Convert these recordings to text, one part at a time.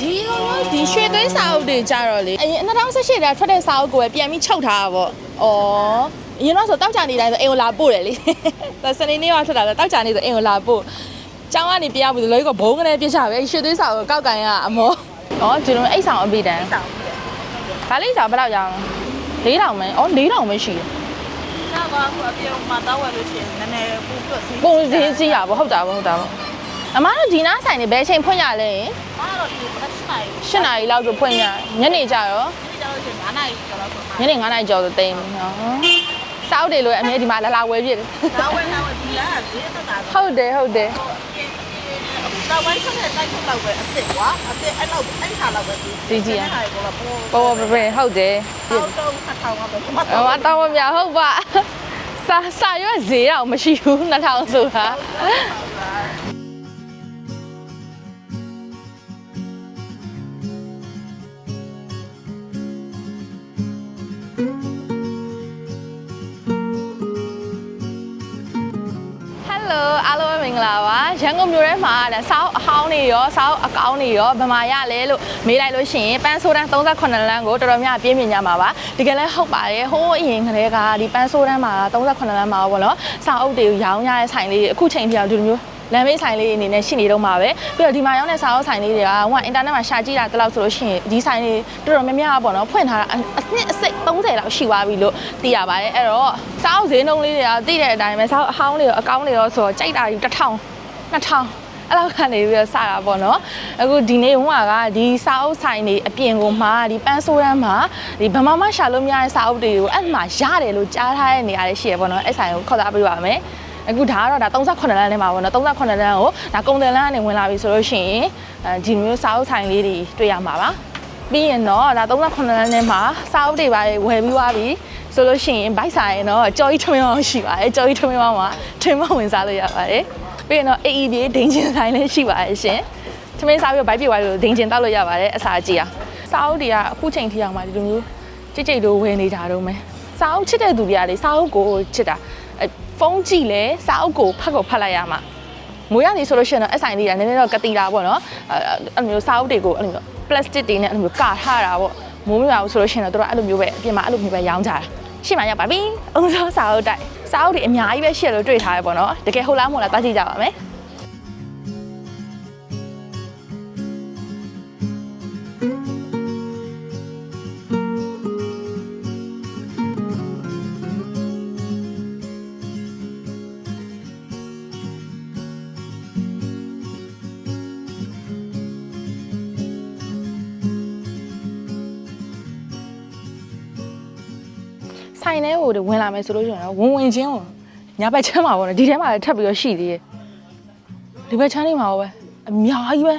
ဒီလိုမျိုးဒီရွှေသွင်းစာအုပ်တွေကြတော့လေအရင်2018တာထွက်တဲ့စာအုပ်ကိုပဲပြန်ပြီးချုပ်ထားတာပေါ့။အော်အရင်တော့ဆိုတောက်ကြနေတိုင်းဆိုအိမ်ကိုလာပို့တယ်လေ။ဒါစနေနေ့ကထွက်တာဆိုတောက်ကြနေဆိုအိမ်ကိုလာပို့။ကျောင်းကနေပြရဘူးလို့ကဘုံကနေပြချပဲရွှေသွင်းစာအုပ်ကောက်ကန်ကအမော။အော်ဒီလိုအိတ်ဆောင်အပိတန်း။ဘာလိမ့်စာဘယ်လောက်ရအောင်။4000ပဲ။အော်4000ပဲရှိတယ်။တော့အခုအပြေမှာတောက်ဝယ်လို့ရှိရင်နည်းနည်းပို့ပြစီပုံစင်းစီးရပါဟုတ်တာပါဟုတ်တာပါ အမတို့ဒီနားဆိုင်နေဘယ်ချိန်ဖွင့်ရလဲ။ဘာလို့ဒီပထမနိုင်၈နာရီလောက်ဆိုဖွင့်ရညနေကြရောဒီကြောင့်ရှင်9နာရီကျော်လောက်ဆိုညနေ9နာရီကျော်ဆိုတိမ်နော်စောက်တယ်လို့အမြဲဒီမှာလာလာဝယ်ပြည့်တယ်။ဒါဝယ်လာဝယ်ဒီလားဈေးသက်သာ။ဟုတ်တယ်ဟုတ်တယ်တော့ဝိုင်းချက်နဲ့တိုက်ခုလောက်ပဲအစ်စ်ကွာအစ်စ်အဲ့လောက်အဲ့ခါလောက်ပဲဒီကြီးကြီးအဲ့ခါလောက်ပေါ့ပေါ့ပေါ့ပဲဟုတ်တယ်တော့တော့2000ပါပဲဟောတော့မြဟုတ်ပါစာစာရွက်ဈေးတော့မရှိဘူး2000ဆိုတာ ရန်ကုန်မြို့ထဲမှာဒါစောက်အဟောင်းတွေရောစောက်အကောင်းတွေရောဗမာရလဲလို့မေးလိုက်လို့ရှိရင်ပန်းဆိုးတန်း38လမ်းကိုတော်တော်များပြင်းပြင်းကြမှာပါတကယ်လဲဟုတ်ပါတယ်ဟိုးအရင်ကလေးကဒီပန်းဆိုးတန်းမှာ38လမ်းမှာပေါ့နော်စောက်အုပ်တွေကိုရောင်းရတဲ့ဆိုင်လေးအခုချိန်ပြဒီလိုမျိုးလမ်းမေးဆိုင်လေးအနေနဲ့ရှိနေတော့မှာပဲပြီးတော့ဒီမှာရောင်းတဲ့စာအုပ်ဆိုင်လေးတွေကဟိုကအင်တာနက်မှာရှာကြည့်တာတလောက်ဆိုလို့ရှိရင်ဒီဆိုင်လေးတော်တော်များများပေါ့နော်ဖွင့်ထားတာအနှစ်အစိတ်30လောက်ရှိသွားပြီလို့သိရပါတယ်အဲ့တော့စာအုပ်ဈေးနှုန်းလေးတွေကသိတဲ့အတိုင်းပဲစာအုပ်အဟောင်းတွေရောအကောင်းတွေရောဆိုတော့ကြိုက်တာကြီး1000 2000အဲ့လောက်ကနေပြီးတော့စတာပေါ့နော်အခုဒီနေ့ဟိုကဒီစာအုပ်ဆိုင်တွေအပြင်ကိုမှာဒီပန်းဆိုးရမ်းမှာဒီဗမာမရှာလို့မရတဲ့စာအုပ်တွေကိုအဲ့မှာရတယ်လို့ကြားထားတဲ့နေရာလေးရှိရပေါ့နော်အဲ့ဆိုင်ကိုခေါ်လာပေးပါမယ်အခုဒါကတော့ဒါ38လမ်းထဲမှာပေါ့နော်38လမ်းကိုဒါကုံတယ်လမ်းကနေဝင်လာပြီဆိုလို့ရှိရင်အဲဒီမျိုးစာအုပ်ဆိုင်လေးတွေတွေ့ရမှာပါပြီးရင်တော့ဒါ38လမ်းထဲမှာစာအုပ်တွေပါဝယ်ပြီးသွားပြီဆိုလို့ရှိရင်ဘိုက်ဆိုင်တော့ကြော်ကြီးထမင်းအောင်ရှိပါတယ်ကြော်ကြီးထမင်းအောင်မှာထမင်းဝင်စားလို့ရပါတယ် ပြီးရင်တော့ AED ဒိန်ချင်ဆိုင်လည်းရှိပါတယ်ရှင်။သမင်းစားပြီးတော့ဘိုက်ပြေသွားလို့ဒိန်ချင်တောက်လို့ရပါတယ်အစာကြီးอ่ะ။စားအုပ်တွေကအခုချိန်ထိအောင်မှဒီလိုမျိုးကြိတ်ကြိတ်တို့ဝယ်နေကြတော့မယ်။စားအုပ်ချစ်တဲ့သူတွေကလေစားအုပ်ကိုချစ်တာအဲဖုန်းကြည့်လဲစားအုပ်ကိုဖတ်ကိုဖတ်လိုက်ရမှာ။မိုးရနေဆိုလို့ရှိရင်တော့အဆိုင်လေးကနည်းနည်းတော့ကတိလာပေါ့နော်။အဲအဲ့လိုမျိုးစားအုပ်တွေကိုအဲ့လိုမျိုး plastic တွေနဲ့အဲ့လိုမျိုးကာထားတာပေါ့။မိုးမရဘူးဆိုလို့ရှိရင်တော့တို့ကအဲ့လိုမျိုးပဲအပြင်မှာအဲ့လိုမျိုးပဲရောင်းကြတာ။ ရှေ့မှာရောက်ပါပြီ။အုံစောစားအုပ်တိုက်စားအုပ်တွေအများကြီးပဲရှေ့လို့တွေ့ထားရပေါ့နော်။တကယ်ဟုတ်လားမဟုတ်လားတွားကြည့်ကြပါမယ်။ ဆိုင်ထဲကိုဝင်လာမယ်ဆိုလို့ရှိရင်တော့ဝင်ဝင်ချင်းကိုညာဘက်ချမ်းမှာပေါ့နော်ဒီထဲမှာလည်းထပ်ပြီးတော့ရှိသေးတယ်ဒီဘက်ချမ်းလေးမှာပဲအများကြီးပဲ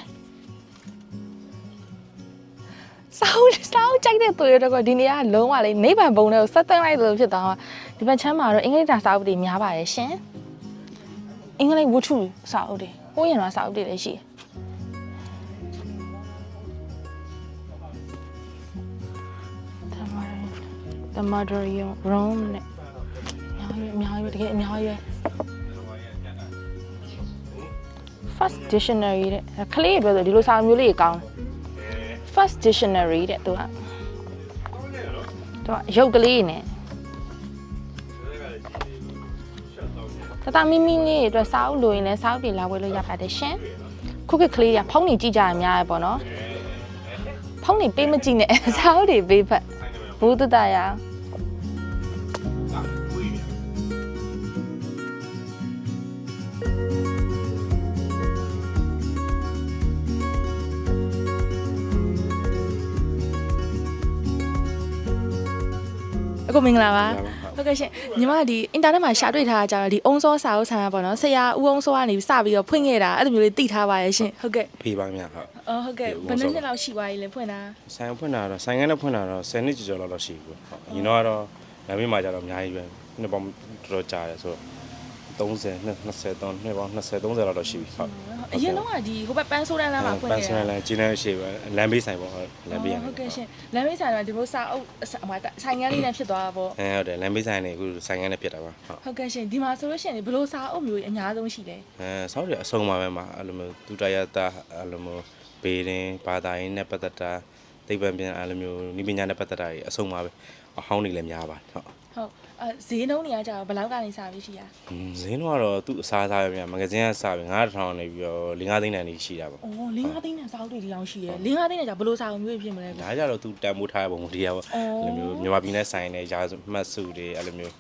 စောင်းစောင်းကြိုက်တဲ့သူတွေတော့ဒီနေရာကလုံးဝလေနိဗ္ဗာန်ဘုံတွေကိုဆက်သွင်းလိုက်လို့ဖြစ်သွားမှာဒီဘက်ချမ်းမှာတော့အင်္ဂလိပ်စာစာအုပ်တွေများပါတယ်ရှင်အင်္ဂလိပ်ဝတ္ထုစာအုပ်တွေဟိုးရင်တော့စာအုပ်တွေလည်းရှိတယ် The Mother Rome နဲ့အများကြီးပဲအများကြီးပဲတကယ်အများကြီးပဲ First Dictionary တဲ့ခလေးပြောဆိုဒီလိုစာမျိုးလေးကောင်း First Dictionary တဲ့သူကသူကရုပ်ကလေးနဲ့တတမီမီလေးအတွက်စာအုပ်လိုရင်လည်းစာအုပ်တွေလာဝယ်လို့ရပါတယ်ရှင်ခုခေတ်ကလေးကဖုန်းနေကြည့်ကြရများရပေါ့နော်ဖုန်းနေပေးမကြည့်နဲ့စာအုပ်တွေပေးဖက်ဘူးတတရ အောင်အကိုမင်္ဂလာပါဟုတ်ကဲ့ရှင်ညီမကဒီအင်တာနက်မှာရှာတွေ့ထားတာကြတော့ဒီအုံစောစာအုပ်ဆံပါတော့ဆရာဦးအုံစောကနေစပြီးတော့ဖွင့်ခဲ့တာအဲ့လိုမျိုးလေးသိထားပါရဲ့ရှင်ဟုတ်ကဲ့ဖေးပါမြဟုတ်အော်ဟုတ်ကဲ့ဘယ်နှစ်နှစ်လောက်ရှိပါပြီလဲဖွင့်တာဆိုင်ဖွင့်တာတော့ဆိုင်ကန်းနဲ့ဖွင့်တာတော့10နှစ်ကျော်ကျော်လောက်တော့ရှိပြီပေါ့ဟုတ်အရင်တော့ကတော့လမ်းမေးမှာကြတော့အများကြီးပဲနှစ်ပေါင်းတော်တော်ကြာတယ်ဆိုတော့ 30 23နှစ်ပေါင်း20 30လောက်တော့ရှိပြီဟုတ်အရင်တော့ကဒီဟိုဘက်ပန်းဆိုးတန်းလမ်းမှာဖွင့်ပန်းခဲ့စင်လန်ကျင်းနေရှိပဲလမ်းဘေးဆိုင်ပေါ့ဟုတ်လမ်းဘေးရဟုတ်ကဲ့ရှင်လမ်းမေးဆိုင်တော့ဒီလိုစာအုပ်အမဆိုင်ငန်းလေးနဲ့ဖြစ်သွားတာပေါ့အဲဟုတ်တယ်လမ်းဘေးဆိုင်နေအခုဆိုင်ကန်းနဲ့ဖြစ်တာပါဟုတ်ဟုတ်ကဲ့ရှင်ဒီမှာဆိုလို့ရှိရင်ဘယ်လိုစာအုပ်မျိုးအများဆုံးရှိလဲအဲဆောက်ရအဆုံးပါပဲမှာအဲ့လိုမျိုးဒုတရတာအဲ့လိုမျိုးဘေးရင်ဘာသာရေးနဲ့ပတ်သက်တာသိပ္ပံပညာအဲ့လိုမျိုးနိပညာနဲ့ပတ်သက်တာတွေအဆုံးပါပဲအဟောင်းတွေလည်းများပါတယ်ဟုတ် ဟုတ်အဲဈေးနှုန်းတွေကကြာဘယ်လောက်ကနေစပြီးရှိရอืมဈေးနှုန်းကတော့သူ့အစားအစာပဲဗျာမဂဇင်းကစပြီ9000နေပြီးတော့5သိန်းတန်နေရှိတာပေါ့။အော်လင်းကားသိန်းနဲ့စာအုပ်တွေဒီအောင်ရှိရဲ။လင်းကားသိန်းနဲ့ကြာဘယ်လိုစာအုပ်မျိုးဖြစ်မလဲကွာဒါကြတော့သူတန်ဖိုးထားတဲ့ပုံစံတရားပေါ့အော်အဲ့လိုမျိုးမြန်မာပြည်နဲ့ဆိုင်တဲ့ရာဇမှတ်စုတွေအဲ့လိုမျိုး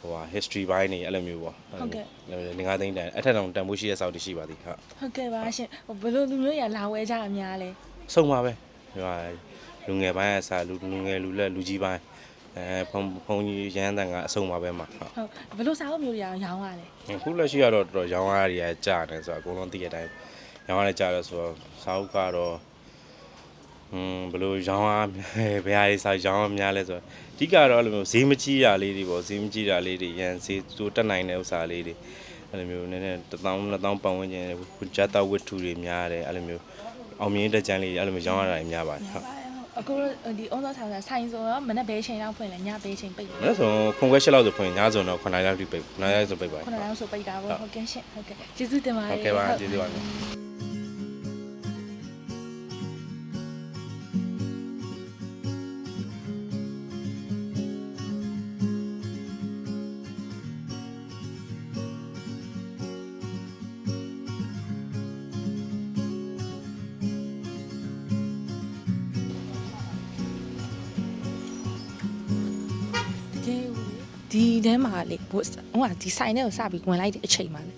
ဟိုဟာ history ဘိုင်းတွေအဲ့လိုမျိုးပေါ့5သိန်းတန်အထက်တောင်တန်ဖိုးရှိတဲ့စောက်တွေရှိပါသေးဟုတ်။ဟုတ်ကဲ့ပါရှင်။ဟိုဘယ်လိုလူမျိုးရလာဝဲကြအများလဲဆုံးပါပဲဟိုဟာလူငယ်ပိုင်းအစားလူလူငယ်လူလက်လူကြီးပိုင်း အဲဖုံဖုံကြီးရဟန်းတန်ကအဆုံးပါပဲမှာဟုတ်။ဟုတ်ဘယ်လိုစာအုပ်မျိုးတွေရအောင်ရောင်းရလဲအခုလက်ရှိကတော့တော်တော်ရောင်းရရကြာတယ်ဆိုတော့အကုန်လုံးသိတဲ့အတိုင်းရောင်းရကြာတယ်ဆိုတော့စာအုပ်ကတော့อืมဘယ်လိုရောင်းရဘယ်ဟာတွေစာရောင်းရများလဲဆိုတော့အဓိကတော့အဲ့လိုမျိုးဈေးမကြီးတာလေးတွေပေါ့ဈေးမကြီးတာလေးတွေရန်ဈေးသူတက်နိုင်တဲ့ဥစ္စာလေးတွေအဲ့လိုမျိုးနည်းနည်း1000 2000ပတ်ဝန်းကျင်ဂျတ်တာဝတ္ထုတွေများတယ်အဲ့လိုမျိုးအောင်မြင်တဲ့ကြမ်းလေးတွေအဲ့လိုမျိုးရောင်းရတာတွေများပါတယ်ဟုတ်။ အခုဒီအုံသောဆောင်ဆိုင်ဆိုတော့မနေ့ဘဲချိန်လောက်ဖွင့်လဲညဘဲချိန်ပိတ်တယ်။အဲ့ဆိုခုံခွဲရှစ်လောက်ဆိုဖွင့်ညဆိုတော့9နာရီလောက်ထိပိတ်9နာရီဆိုပိတ်ပါ။ခုနကလောက်ဆိုပိတ်တာပေါ့ဟုတ်ကဲ့ရှင်ဟုတ်ကဲ့ကျေးဇူးတင်ပါတ။ယ်ဟုတ်ကဲ့ပါကျေးဇူးပါ ဒီထဲမှာလေဘို့ဟိုကဒီဆိုင်ထဲကိုစပြီးဝင်လိုက်တဲ့အချိန်မှာလေ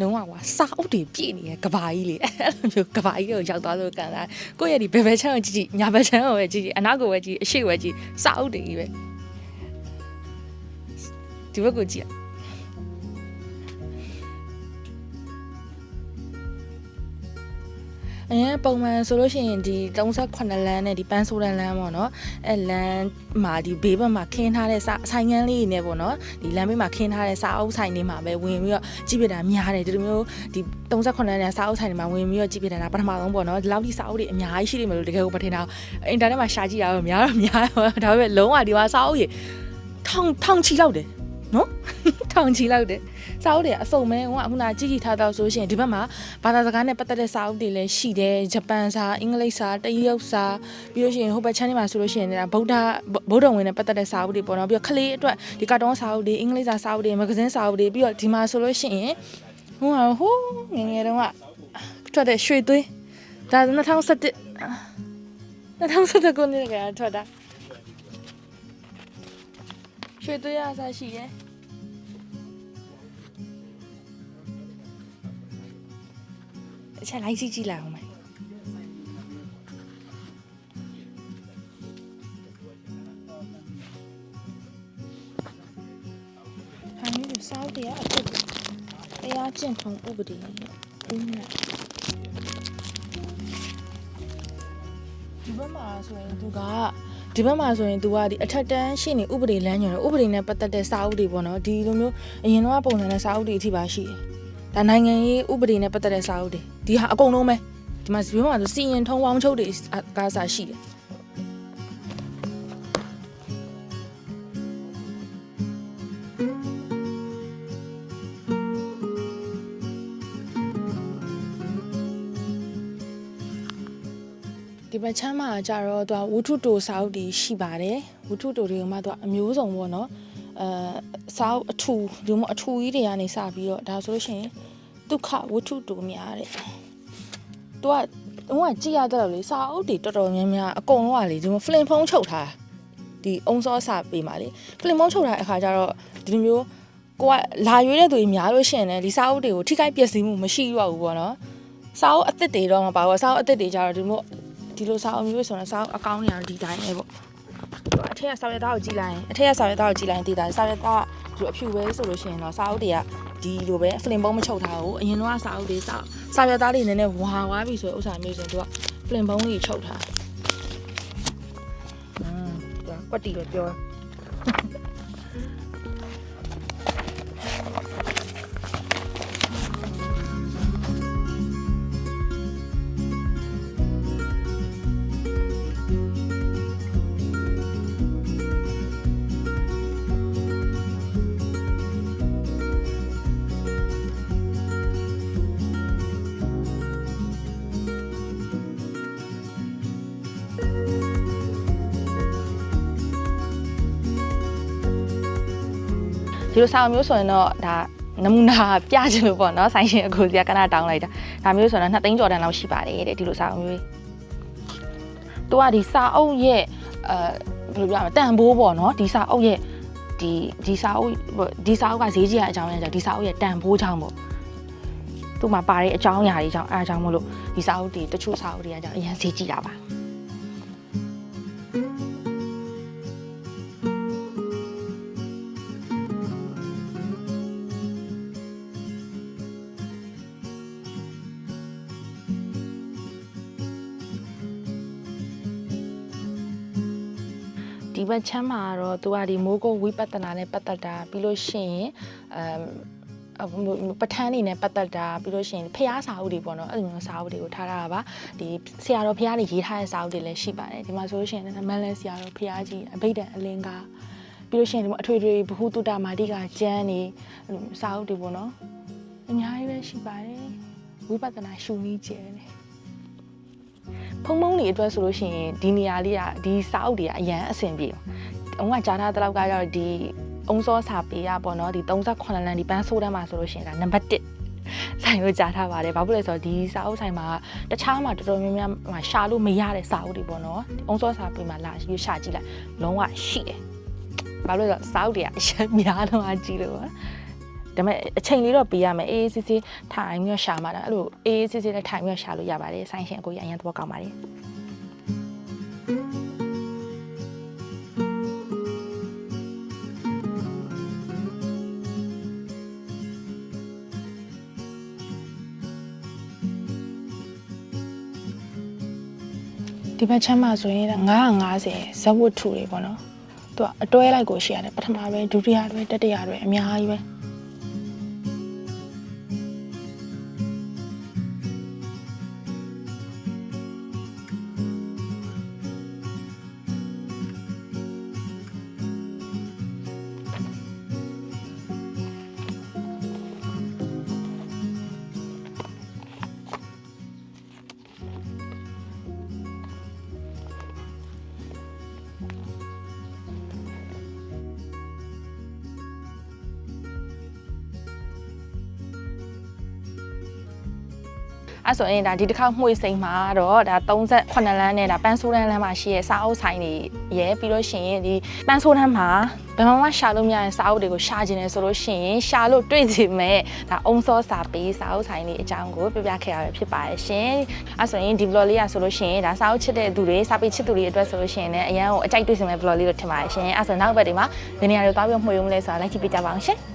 လုံးဝကွာစာအုပ်တွေပြည့်နေရကဘာကြီးလေအဲ့လိုမျိုးကဘာကြီးကိုရောက်သွားလို့ကန်တာကိုယ့်ရဲ့ဒီဘယ်ဘယ်ချမ်းကိုကြည့်ကြည့်ညာဘယ်ချမ်းကိုပဲကြည့်ကြည့်အနောက်ကိုပဲကြည့်အရှိကိုပဲကြည့်စာအုပ်တွေကြီးပဲဒီဘက်ကိုကြည့် အရင်ပုံမှန်ဆိုလို့ရှိရင်ဒီ38လမ်းနဲ့ဒီပန်းဆိုးလမ်းလမ်းပေါ့နော်အဲလမ်းမှာဒီဘေးဘက်မှာခင်းထားတဲ့စာဆိုင်ငန်းလေးတွေနဲ့ပေါ့နော်ဒီလမ်းဘေးမှာခင်းထားတဲ့စာအုပ်ဆိုင်တွေမှာပဲဝင်ပြီးတော့ကြည့်ပြတာများတယ်ဒီလိုမျိုးဒီ38လမ်းနဲ့စာအုပ်ဆိုင်တွေမှာဝင်ပြီးတော့ကြည့်ပြတာဒါပထမဆုံးပေါ့နော်ဒီလောက်ဒီစာအုပ်တွေအများကြီးရှိနေမယ်လို့တကယ်ကိုမထင်တာအင်တာနက်မှာရှာကြည့်ရတော့များတော့များတော့ဒါပေမဲ့လုံးဝဒီမှာစာအုပ်ကြီးထောင်ထောင်ချီလောက်တယ် နော်ထောင်ချီလောက်တယ်စာအုပ်တွေကအစုံမဲဟိုကခုနကြည့်ကြည့်ထားတော့ဆိုရှင်ဒီဘက်မှာဘာသာစကားနဲ့ပတ်သက်တဲ့စာအုပ်တွေလည်းရှိတယ်ဂျပန်စာအင်္ဂလိပ်စာတရုတ်စာပြီးလို့ရှိရင်ဟိုဘက်ချမ်းထဲမှာဆိုလို့ရှိရင်ဗုဒ္ဓဗုဒ္ဓဝင်နဲ့ပတ်သက်တဲ့စာအုပ်တွေပေါ့နော်ပြီးတော့ခလေးအတွက်ဒီကာတွန်းစာအုပ်တွေအင်္ဂလိပ်စာစာအုပ်တွေမဂဇင်းစာအုပ်တွေပြီးတော့ဒီမှာဆိုလို့ရှိရင်ဟိုကဟိုးငယ်ငယ်တုန်းကထွက်တဲ့ရွှေသွေးဒါ2017 2017ခုနှစ်ကထွက်တာ ရွှေသွေးရအစားရှိတယ်အချက်လိုက်ကြည့်ကြည့်လိုက်အောင်မယ်ဟာမျိုးတွေစောက်တယ်အဖြစ်တရားကျင့်ထုံဥပဒေဦးမြတ်ဒီဘက်မှာဆိုရင်သူက ဒီဘက်မှာဆိုရင်သူကဒီအထက်တန်းရှိနေဥပဒေလမ်းညွှန်တယ်ဥပဒေနဲ့ပတ်သက်တဲ့စာအုပ်တွေပေါ့နော်ဒီလိုမျိုးအရင်တော့ပုံစံနဲ့စာအုပ်တွေအထိပါရှိတယ်ဒါနိုင်ငံရေးဥပဒေနဲ့ပတ်သက်တဲ့စာအုပ်တွေဒီဟာအကုန်လုံးပဲဒီမှာဒီဘက်မှာဆိုစီရင်ထုံးဝေါင်းချုပ်တွေကားစာရှိတယ် ဒီဘက်ချမ်းမှာကြတော့သူကဝုထုတိုစာအုပ်တွေရှိပါတယ်ဝုထုတိုတွေကမှသူကအမျိုးစုံပေါ့နော်အဲစာအုပ်အထူဒီမှာအထူကြီးတွေကနေစပြီးတော့ဒါဆိုလို့ရှိရင်ဒုက္ခဝုထုတိုများတဲ့သူကဟိုကကြည့်ရတော့လေစာအုပ်တွေတော်တော်များများအကုန်လုံးကလေဒီမှာဖလင်ဖုံးချုပ်ထားတာဒီအုံစောစာပေးပါလေဖလင်ဖုံးချုပ်ထားတဲ့အခါကျတော့ဒီလိုမျိုးကိုကလာရွေးတဲ့သူကြီးများလို့ရှိရင်လည်းဒီစာအုပ်တွေကိုထိခိုက်ပျက်စီးမှုမရှိတော့ဘူးပေါ့နော်စာအုပ်အစ်စ်တွေတော့မပါဘူးစာအုပ်အစ်စ်တွေကျတော့ဒီလို ဒီလိုစာအုပ်မျိုးဆိုတော့စာအုပ်အကောင်းတွေကတော့ဒီတိုင်းပဲပေါ့သူအထက်ကစာရွက်သားကိုကြည့်လိုက်ရင်အထက်ကစာရွက်သားကိုကြည့်လိုက်ရင်သိတာစာရွက်သားကဒီလိုအဖြူပဲဆိုလို့ရှိရင်တော့စာအုပ်တွေကဒီလိုပဲဖလင်ပုံးမချုပ်ထားဘူးအရင်တော့စာအုပ်တွေစာစာရွက်သားတွေနည်းနည်းဝါဝါပြီဆိုရင်ဥစ္စာမျိုးဆိုရင်သူကဖလင်ပုံးကြီးချုပ်ထားอืมသူကကွက်တီပဲပြော ဒီလိုစာအုပ်မျိုးဆိုရင်တော့ဒါနမူနာပြချင်လို့ပေါ့နော်ဆိုင်ရှင်အခုစီကကနတောင်းလိုက်တာဒါမျိုးဆိုတော့2သိန်းကျော်တန်လောက်ရှိပါတယ်တဲ့ဒီလိုစာအုပ်မျိုး။ तू ကဒီစာအုပ်ရဲ့အဲဘယ်လိုပြောရမလဲတန်ဖိုးပေါ့နော်ဒီစာအုပ်ရဲ့ဒီဒီစာအုပ်ဒီစာအုပ်ကဈေးကြီးရအကြောင်းရင်းကြောင့်ဒီစာအုပ်ရဲ့တန်ဖိုးကြောင့်ပေါ့သူ့မှာပါတဲ့အကြောင်းအရာတွေကြောင့်အဲအကြောင်းမလို့ဒီစာအုပ်တွေတချို့စာအုပ်တွေကကြောင့်အရင်ဈေးကြီးတာပါ ဒီဘက်ချမ်းမှာတော့သူကဒီမိုးကုတ်ဝိပဿနာနဲ့ပတ်သက်တာပြီးလို့ရှိရင်အမ်အပဋ္ဌာန်းနေနဲ့ပတ်သက်တာပြီးလို့ရှိရင်ဖျားစာအုပ်တွေပေါ့နော်အဲ့လိုမျိုးစာအုပ်တွေကိုထားထားတာပါဒီဆရာတော်ဖျားတွေရေးထားတဲ့စာအုပ်တွေလည်းရှိပါတယ်ဒီမှာဆိုလို့ရှိရင်မန်လဲဆရာတော်ဖျားကြီးအဘိဓမ္အလင်္ကာပြီးလို့ရှိရင်ဒီမှာအထွေထွေဘ ഹു တုတမာတိကကျမ်းနေအဲ့လိုစာအုပ်တွေပေါ့နော်အများကြီးပဲရှိပါတယ်ဝိပဿနာရှုနည်းကျဲတယ် ဖုံဖုံတွေအတွက်ဆိုလို့ရှိရင်ဒီနေရာလေးကဒီစာအုပ်တွေကအရန်အဆင်ပြေ။အုံးကကြားထားတဲ့လောက်ကကျတော့ဒီအုံစောစာပေရပေါ့နော်ဒီ38လမ်းဒီပန်းဆိုးတန်းမှာဆိုလို့ရှိရင်ဒါနံပါတ်1ဆိုင်ကိုကြားထားပါတယ်။ဘာဖြစ်လဲဆိုတော့ဒီစာအုပ်ဆိုင်မှာတခြားမှာတော်တော်များများမှာရှာလို့မရတဲ့စာအုပ်တွေပေါ့နော်။အုံစောစာပေမှာလာပြီးရှာကြည့်လိုက်လုံးဝရှိတယ်။ဘာလို့လဲဆိုတော့စာအုပ်တွေကအရန်များတော့အကြည့်လို့ပါ။ ဒါပေမဲ့အချိန်လေးတော့ပေးရမယ်အေးအေးဆေးဆေးထိုင်ပြီးတော့ရှာမှာဒါအဲ့လိုအေးအေးဆေးဆေးနဲ့ထိုင်ပြီးတော့ရှာလို့ရပါတယ်ဆိုင်ရှင်အကိုကြီးအရင်သဘောကောင်းပါတယ်ဒီဘက်ချမ်းမှာဆိုရင်950ဇက်ဝတ်ထုတွေပေါ့နော်သူကအတွဲလိုက်ကိုရှိရတယ်ပထမပဲဒုတိယပဲတတိယပဲအများကြီးပဲ အဲ့ဆိုရင်ဒါဒီတစ်ခေါက်မှွေစိန်မှာတော့ဒါ38လမ်းနဲ့ဒါပန်းဆိုးတန်းလမ်းမှာရှိရဲ့စာအုပ်ဆိုင်တွေရဲပြီးလို့ရှိရင်ဒီပန်းဆိုးတန်းမှာဘယ်မှမရှာလို့မရတဲ့စာအုပ်တွေကိုရှာခြင်းလဲဆိုလို့ရှိရင်ရှာလို့တွေ့စီမဲ့ဒါအုံစောစာပေးစာအုပ်ဆိုင်တွေအကြောင်းကိုပြပြခဲ့ရတာဖြစ်ပါတယ်ရှင်အဲ့ဆိုရင်ဒီ vlog လေးကဆိုလို့ရှိရင်ဒါစာအုပ်ချစ်တဲ့သူတွေစာပေချစ်သူတွေအတွက်ဆိုလို့ရှိရင်လည်းအရန်ကိုအကြိုက်တွေ့စင်မဲ့ vlog လေးလို့ထင်ပါတယ်ရှင်အဲ့ဆိုနောက်ဘက်ဒီမှာဒီနေရာတွေသွားပြီးမှွေရုံးလဲဆိုတာလိုက်ကြည့်ပြကြပါအောင်ရှင်